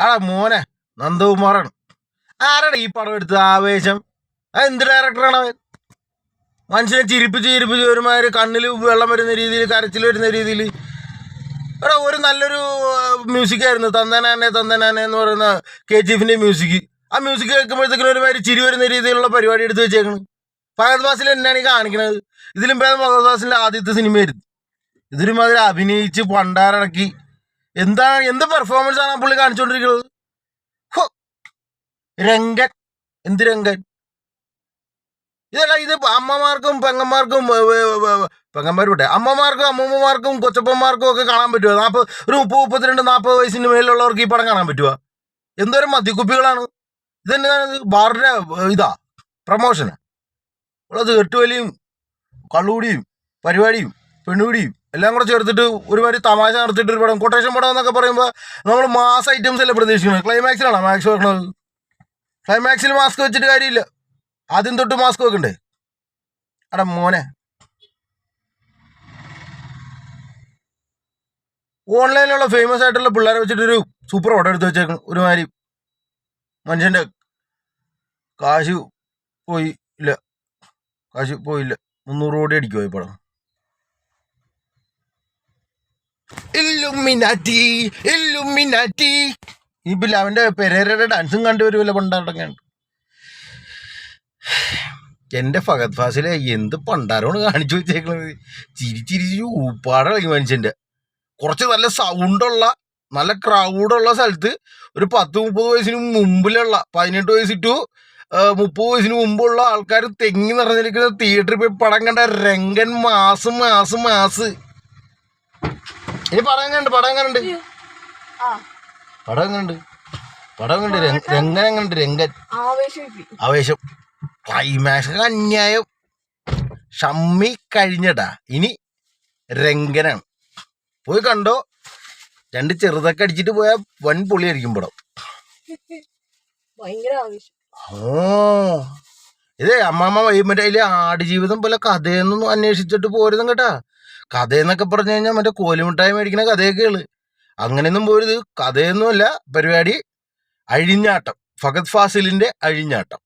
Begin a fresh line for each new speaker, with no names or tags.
ആ മോനെ നന്ദകുമാറാണ്. ആരാണ് ഈ പടം എടുത്തത്? ആവേശം. എന്ത് ഡയറക്ടറാണ് അവൻ? മനുഷ്യനെ ചിരിപ്പിച്ച് ചിരിപ്പിച്ച് ഒരുമാതിരി കണ്ണിൽ വെള്ളം വരുന്ന രീതിയിൽ കരച്ചിൽ വരുന്ന രീതിയിൽ എടാ ഒരു നല്ലൊരു മ്യൂസിക് ആയിരുന്നു. തന്തനാനെ തന്തനാനെ എന്ന് പറയുന്ന കെ ജി എഫിന്റെ മ്യൂസിക് ആ മ്യൂസിക് കേൾക്കുമ്പോഴത്തേക്കും ഒരുമാതിരി ചിരി വരുന്ന രീതിയിലുള്ള പരിപാടി എടുത്ത് വെച്ചേക്കണ്. ഫഹദ് ഫാസിൽ എന്നാണ് ഈ കാണിക്കണത്. ഇതിലും ഭേദം ഫഹദ് ഫാസിന്റെ ആദ്യത്തെ സിനിമയായിരുന്നു അതിൽ അഭിനയിച്ച് പണ്ടാരടക്കി എന്താ എന്ത് പെർഫോമൻസ് ആണ് പുള്ളി കാണിച്ചുകൊണ്ടിരിക്കുന്നത് രംഗൻ. എന്ത് രംഗൻ? ഇതല്ല ഇത് അമ്മമാർക്കും പെങ്ങന്മാർക്കും പെങ്ങന്മാർ വിട്ടെ അമ്മമാർക്കും അമ്മൂമ്മമാർക്കും കൊച്ചപ്പന്മാർക്കും ഒക്കെ കാണാൻ പറ്റുമോ നാൽപ്പത് ഒരു മുപ്പത് മുപ്പത്തിരണ്ട് നാൽപ്പത് വയസ്സിന് മേലുള്ളവർക്ക് ഈ പടം കാണാൻ പറ്റുമോ എന്തോരം മദ്യക്കുപ്പികളാണ്. ഇതെന്നാണ് ബാറിന്റെ ഇതാ പ്രമോഷന്. ഉള്ളത് കെട്ടുവലിയും കള്ളുകൂടിയും പരിപാടിയും പെണ്ണുപിടിയും. എല്ലാം കൂടെ ചേർത്തിട്ട് ഒരുമാതിരി തമാശ നടത്തിയിട്ട് ഒരു പടം. കൊട്ടേഷൻ പടം എന്നൊക്കെ പറയുമ്പോൾ നമ്മൾ മാസ് ഐറ്റംസ് അല്ലേ പ്രതീക്ഷിക്കുന്നത് ക്ലൈമാക്സിലാണോ മാക്സ് വെക്കണത്? ക്ലൈമാക്സിൽ മാസ്ക് വെച്ചിട്ട് കാര്യമില്ല. ആദ്യം തൊട്ട് മാസ്ക് വെക്കണ്ടേ? അടാ മോനെ. ഓൺലൈനിലുള്ള ഫേമസ് ആയിട്ടുള്ള പിള്ളേരെ വെച്ചിട്ടൊരു സൂപ്പർ ഓർഡർ എടുത്ത് വെച്ചേക്കണം. ഒരുമാതിരി മനുഷ്യന്റെ കാശ് പോയി ഇല്ല. കാശ് പോയില്ല മുന്നൂറ് കോടി അടിക്കുമോ ഈ പടം? ഇല്ലുമിനാറ്റി ഇല്ലുമിനാറ്റി ഈ ബിലാവിന്റെ പെരേരയുടെ ഡാൻസും കണ്ടുവരുമല്ലോ പണ്ടാടങ്ങാണ്ട് എന്റെ ഫഹദ് ഫാസിലെ എന്ത് പണ്ടാരമാണ് കാണിച്ചു വെച്ചേക്കുന്നത് ചിരി ചിരിച്ച് ഊപ്പാടിളകി മനുഷ്യന്റെ. കുറച്ച് നല്ല സൗണ്ടുള്ള നല്ല ക്രൗഡുള്ള സ്ഥലത്ത് ഒരു പത്ത് മുപ്പത് വയസ്സിന് മുമ്പിലുള്ള പതിനെട്ട് വയസ്സ് ടു മുപ്പത് വയസ്സിന് മുമ്പുള്ള ആൾക്കാർ തെങ്ങി നിറഞ്ഞിരിക്കുന്ന തിയേറ്ററിൽ പോയി പടം കണ്ട രംഗൻ മാസം മാസം മാസ്. ഇനി പടം എങ്ങനെയുണ്ട് പടം എങ്ങനെയുണ്ട് പടം എങ്ങനെയുണ്ട് പടം എങ്ങനെയുണ്ട് രംഗൻ എങ്ങനെയുണ്ട് രംഗൻ ആവേശം. ക്ലൈമാക്സ് അന്യായം. ഷമ്മി കഴിഞ്ഞടാ ഇനി രംഗനാണ്. പോയി കണ്ടോ? രണ്ട് ചെറുതൊക്കെ അടിച്ചിട്ട് പോയാൽ വൻ പൊളിയായിരിക്കും പടം. ഓ ഇതേ അമ്മാമ്മ മറ്റേ അതിൽ ആടുജീവിതം പോലെ കഥയൊന്നും അന്വേഷിച്ചിട്ട് പോരുന്നു കേട്ടാ. കഥയെന്നൊക്കെ പറഞ്ഞു കഴിഞ്ഞാൽ മറ്റേ കോലിമിഠായി മേടിക്കുന്ന കഥയൊക്കെയാണ് അങ്ങനെയൊന്നും പോരുത്. കഥയൊന്നുമല്ല. പരിപാടി. അഴിഞ്ഞാട്ടം. ഫഗത് ഫാസിലിന്റെ അഴിഞ്ഞാട്ടം.